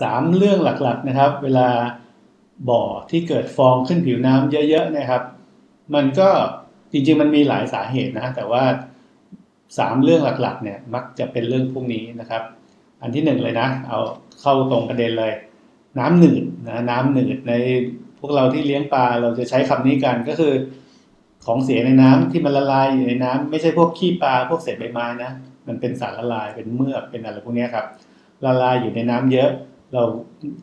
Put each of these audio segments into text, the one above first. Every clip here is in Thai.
สามเรื่องหลักๆนะครับ เวลาบ่อที่เกิดฟองขึ้นผิวน้ำเยอะๆนะครับ มันก็จริงๆมันมีหลายสาเหตุนะแต่ว่าสามเรื่องหลักๆเนี่ยมักจะเป็นเรื่องพวกนี้นะครับ อันที่หนึ่งเลยนะ เอาเข้าตรงประเด็นเลย น้ำหนืดนะน้ำหนืดในพวกเราที่เลี้ยงปลาเราจะใช้คำนี้กันก็คือของเสียในน้ำที่มันละลายอยู่ในน้ำไม่ใช่พวกขี้ปลาพวกเศษใบไม้นะมันเป็นสารละลายเป็นเมือกเป็นอะไรพวกนี้ครับละลายอยู่ในน้ำเยอะ เรา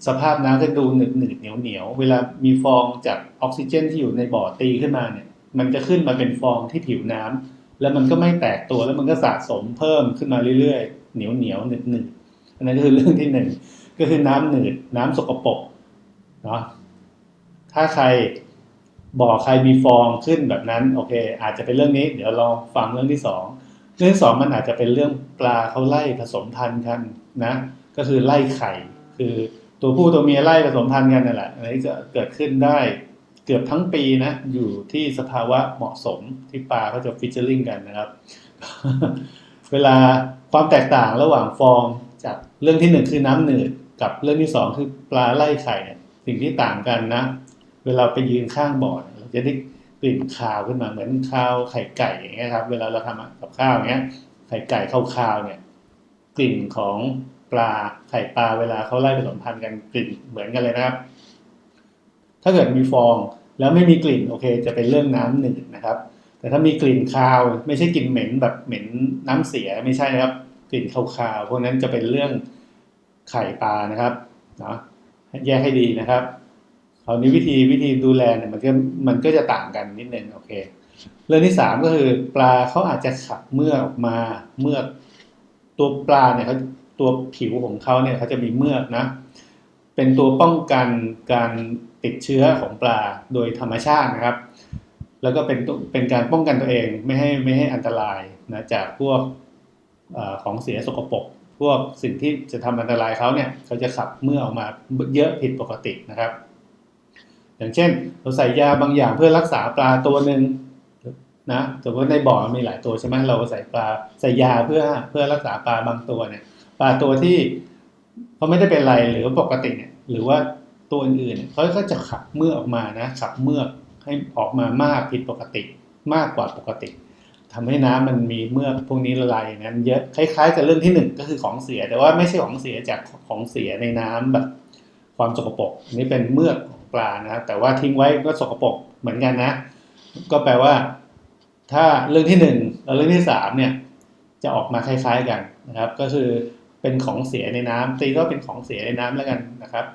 สภาพน้ำก็ดูหนืดหนืดเหนียวเหนียวเวลามีฟองจากออกซิเจนที่อยู่ในบ่อตีขึ้นมาเนี่ย มันจะขึ้นมาเป็นฟองที่ผิวน้ำแล้วมันก็ไม่แตกตัวแล้วมันก็สะสมเพิ่มขึ้นมาเรื่อยๆ เหนียวเหนียวหนืดหนืดอันนั้นก็คือเรื่องที่หนึ่งก็คือน้ำหนืดน้ำสกปรกเนาะถ้าใครบ่อใครมีฟองขึ้นแบบนั้นโอเค อาจจะเป็นเรื่องนี้ เดี๋ยวลองฟังเรื่องที่สองเรื่องสองมันอาจจะเป็นเรื่องปลาเขาไล่ผสมพันธุ์กันนะ ก็คือไล่ไข่ คือตัวผู้ตัวเมียไล่ผสมพันธุ์กันนั่นแหละอันนี้จะเกิดขึ้นได้เกือบทั้งปีนะอยู่ที่สภาวะเหมาะสมที่ปลาเขาจะฟิชเชอร์ลิงกันนะครับ เวลาความแตกต่างระหว่างฟองจากเรื่องที่หนึ่งคือน้ำหนืดกับเรื่องที่สองคือปลาไล่ไข่เนี่ยสิ่งที่ต่างกันนะ เวลาไปยืนข้างบ่อเนี่ยเราจะได้กลิ่นคาวขึ้นมาเหมือนคาวไข่ไก่อย่างเงี้ยครับ เวลาเราทำกับข้าวอย่างเงี้ยไข่ไก่คาวๆเนี่ย กลิ่นของ ปลาไข่ปลาเวลาเขาไล่ผสมพันธุ์กันกลิ่นเหมือนกันเลยนะครับ ถ้าเกิดมีฟองแล้วไม่มีกลิ่นโอเค จะเป็นเรื่องน้ำหนืดนะครับ แต่ถ้ามีกลิ่นคาว ไม่ใช่กลิ่นเหม็นแบบเหม็นน้ำเสียไม่ใช่นะครับ กลิ่นคาวๆพวกนั้นจะเป็นเรื่องไข่ปลานะครับเนาะแยกให้ดีนะครับคราวนี้วิธีวิธีดูแลเนี่ยมันก็มันก็จะต่างกันนิดนึงโอเค เรื่องที่สามก็คือปลาเขาอาจจะขับเมือกออกมาเมือกตัวปลาเนี่ยเขา ตัวผิวของเขาเนี่ยเขาจะมีเมือกนะ เป็นตัวป้องกันการติดเชื้อของปลาโดยธรรมชาตินะครับ แล้วก็เป็นเป็นการป้องกันตัวเองไม่ให้ไม่ให้อันตรายนะจากพวกอของเสียสกปรกพวกสิ่งที่จะทำอันตรายเขาเนี่ยเขาจะขับเมื่อออกมาเยอะผิดปกตินะครับ อย่างเช่น เราใส่ยาบางอย่างเพื่อรักษาปลาตัวหนึ่งนะแต่ว่าในบ่อมีหลายตัวใช่ไหมเราใส่ปลาใส่ยาเพื่อเพื่อรักษาปลาบางตัวเนี่ย ปลาตัวที่เขาไม่ได้เป็นไรหรือปกติเนี่ยหรือว่าตัวอื่นๆเขาก็จะขับเมือกออกมานะขับเมือกให้ออกมามากผิดปกติมากกว่าปกติทำให้น้ำมันมีเมือกพวกนี้ละลายนั้นเยอะคล้ายๆกับเรื่องที่หนึ่งก็คือของเสีย แต่ว่าไม่ใช่ของเสียจากของเสียในน้ำแบบ ความสกปรกนี่เป็นเมือกของปลานะแต่ว่าทิ้งไว้ก็สกปรกเหมือนกันนะ ก็แปลว่า ถ้าเรื่องที่หนึ่งแล้วเรื่องที่สามเนี่ยจะออกมาคล้ายๆกันนะครับ ก็คือ เป็นของเสียในน้ำตีก็เป็นของเสียในน้ำแล้วกันนะครับ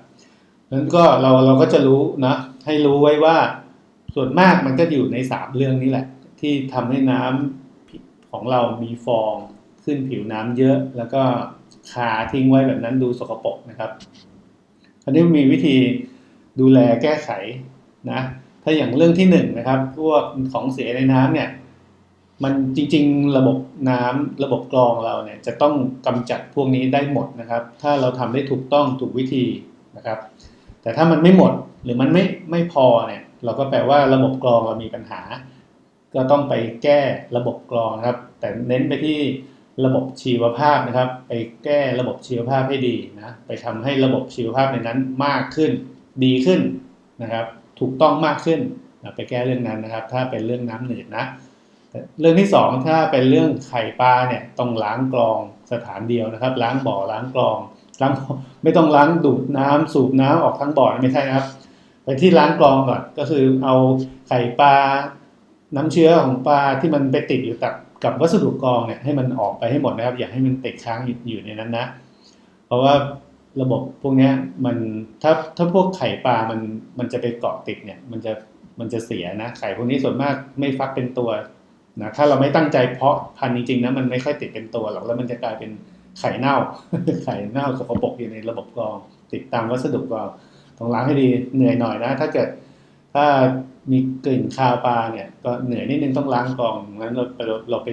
นั้นก็เราเราก็จะรู้นะให้รู้ไว้ว่าส่วนมากมันก็อยู่ในสามเรื่องนี้แหละ ที่ทำให้น้ำของเรามีฟองขึ้นผิวน้ำเยอะ แล้วก็คาทิ้งไว้แบบนั้นดูสกปรกนะครับอันนี้มีวิธีดูแลแก้ไขนะถ้าอย่างเรื่องที่หนึ่งนะครับ พวกของเสียในน้ำเนี่ย มันจริงๆ ระบบน้ำระบบกรองเราเนี่ยจะต้องกำจัดพวกนี้ได้หมดนะครับ ถ้าเราทำได้ถูกต้องถูกวิธีนะครับ แต่ถ้ามันไม่หมดหรือมันไม่ไม่พอเนี่ยเราก็แปลว่าระบบกรองเรามีปัญหา ก็ต้องไปแก้ระบบกรองครับ แต่เน้นไปที่ระบบชีวภาพนะครับ ไปแก้ระบบชีวภาพให้ดีนะไปทำให้ระบบชีวภาพในนั้นมากขึ้น ดีขึ้นนะครับ ถูกต้องมากขึ้นไปแก้เรื่องนั้นนะครับ ถ้าเป็นเรื่องน้ำหนืดนะ เรื่องที่สองถ้าเป็นเรื่องไข่ปลาเนี่ยต้องล้างกรองสถานเดียวนะครับ ล้างบ่อล้างกรองล้างไม่ต้องล้างดูดน้ำสูบน้ำออกทั้งบ่อไม่ใช่นะครับ ไปที่ล้างกรองก่อนก็คือเอาไข่ปลาน้ำเชื้อของปลาที่มันไปติดอยู่กับกับวัสดุกรองเนี่ยให้มันออกไปให้หมดนะครับ อย่าให้มันติดค้างอยู่ในนั้นนะ เพราะว่าระบบพวกนี้มันถ้าถ้าพวกไข่ปลามันมันจะไปเกาะติดเนี่ยมันจะมันจะเสียนะไข่พวกนี้ส่วนมากไม่ฟักเป็นตัว นะถ้าเราไม่ตั้งใจเพาะพันธุ์จริงๆนะมันไม่ค่อยติดเป็นตัวหรอกแล้วมันจะกลายเป็นไข่เน่า ไข่เน่าสกปรกอยู่ในระบบกรอง ติดตามวัสดุกรองต้องล้างให้ดีเหนื่อยหน่อยนะ ถ้าเกิดถ้ามีกลิ่นคาวปลาเนี่ยก็เหนื่อยนิดนึงต้องล้างกรองงั้นเราเราเราไป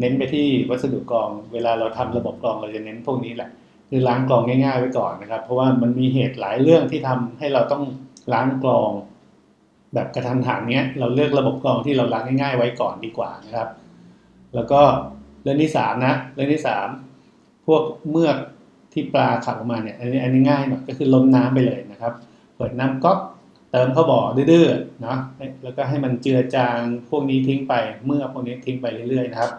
เน้นไปที่วัสดุกรอง เวลาเราทำระบบกรองเราจะเน้นพวกนี้แหละ คือล้างกรองง่ายๆไว้ก่อนนะครับ เพราะว่ามันมีเหตุหลายเรื่องที่ทำให้เราต้องล้างกรอง แบบกระทันหันเนี้ยเราเลือกระบบกรองที่เราล้างง่ายๆไว้ก่อนดีกว่านะครับ แล้วก็เรื่องที่สามนะเรื่องที่สามพวกเมือกที่ปลาขับออกมาเนี่ยอันนี้อันนี้ง่ายหน่อยก็คือล้นน้ำไปเลยนะครับ เปิดน้ำก๊อกเติมเข้าบ่อดื้อๆเนาะแล้วก็ให้มันเจือจางพวกนี้ทิ้งไปเมื่อพวกนี้ทิ้งไปเรื่อยๆนะครับ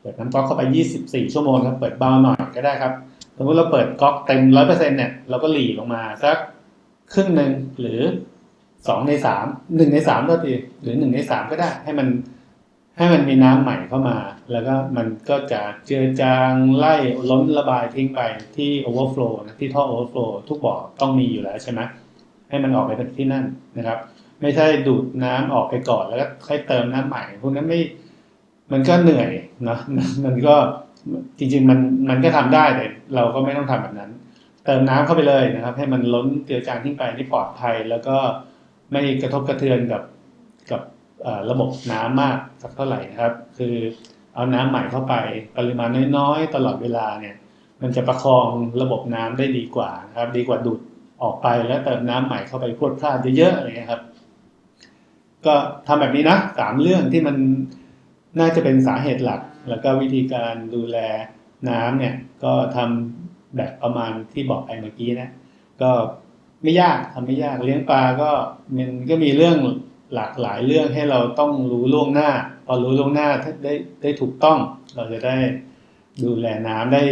เปิดน้ำก๊อกเข้าไป 24 ชั่วโมงครับเปิดเบาหน่อยก็ได้ครับสมมติเราเปิดก๊อกเต็ม 100%เนี่ยเราก็หลีลงมาสักครึ่งหนึ่งหรือ 2ใน3 1ใน3ก็ดีหรือ1ใน3ก็ได้ ให้มันให้มันมีน้ำใหม่เข้ามา แล้วก็มันก็จะเจือจางไล่ล้นระบายทิ้งไปที่ overflow นะที่ท่อ overflow ทุกบ่อต้องมีอยู่แล้วใช่ไหมให้มันออกไปที่นั่นนะครับ ไม่ใช่ดูดน้ำออกไปก่อนแล้วก็ค่อยเติมน้ำใหม่พวกนั้นไม่มันก็เหนื่อยเนาะมันก็จริงๆมันมันก็ทำได้แต่เราก็ไม่ต้องทำแบบนั้น เติมน้ำเข้าไปเลยนะครับ ให้มันล้นเจือจางทิ้งไปนี่ปลอดภัยแล้วก็ ไม่กระทบกระเทือนกับกับระบบน้ำมากสักเท่าไหร่นะครับ คือเอาน้ำใหม่เข้าไปปริมาณน้อยๆ ตลอดเวลาเนี่ย มันจะประคองระบบน้ำได้ดีกว่านะครับ ดีกว่าดูดออกไปแล้วเติมน้ำใหม่เข้าไปพรวดพลาดเยอะๆอะไรเงี้ยครับ ก็ทำแบบนี้นะสามเรื่องที่มันน่าจะเป็นสาเหตุหลัก แล้วก็วิธีการดูแลน้ำเนี่ยก็ทำแบบประมาณที่บอกไปเมื่อกี้นะ ก็ ไม่ยากทำไม่ยากเลี้ยงปลาก็มันก็มีเรื่องหลากหลายเรื่องให้เราต้องรู้ล่วงหน้า พอรู้ล่วงหน้าได้ได้ถูกต้อง เราจะได้ดูแลน้ำได้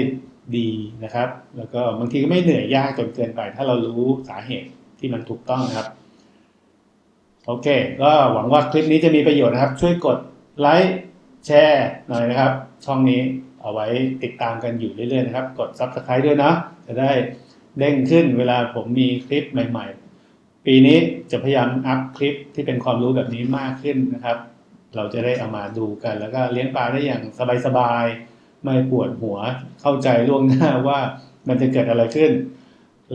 ดีนะครับ แล้วก็บางทีก็ไม่เหนื่อยยากจนเกินไป ถ้าเรารู้สาเหตุที่มันถูกต้องนะครับ โอเค ก็หวังว่าคลิปนี้จะมีประโยชน์นะครับ ช่วยกดไลค์แชร์หน่อยนะครับ ช่องนี้เอาไว้ติดตามกันอยู่เรื่อยๆนะครับ กด Subscribe ด้วยนะจะได้ เด้งขึ้นเวลาผมมีคลิปใหม่ ๆ ปีนี้จะพยายามอัพคลิปที่เป็นความรู้แบบนี้มากขึ้นนะครับ เราจะได้เอามาดูกัน แล้วก็เลี้ยงปลาได้อย่างสบายๆไม่ปวดหัวเข้าใจล่วงหน้าว่ามันจะเกิดอะไรขึ้น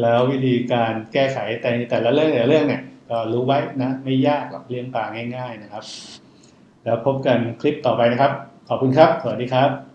แล้ววิธีการแก้ไขแต่แต่ละเรื่องแต่ละเรื่องเนี่ยก็รู้ไว้นะไม่ยากหรอกเลี้ยงปลาง่าย ๆนะครับ แล้วพบกันคลิปต่อไปนะครับ ขอบคุณครับ สวัสดีครับ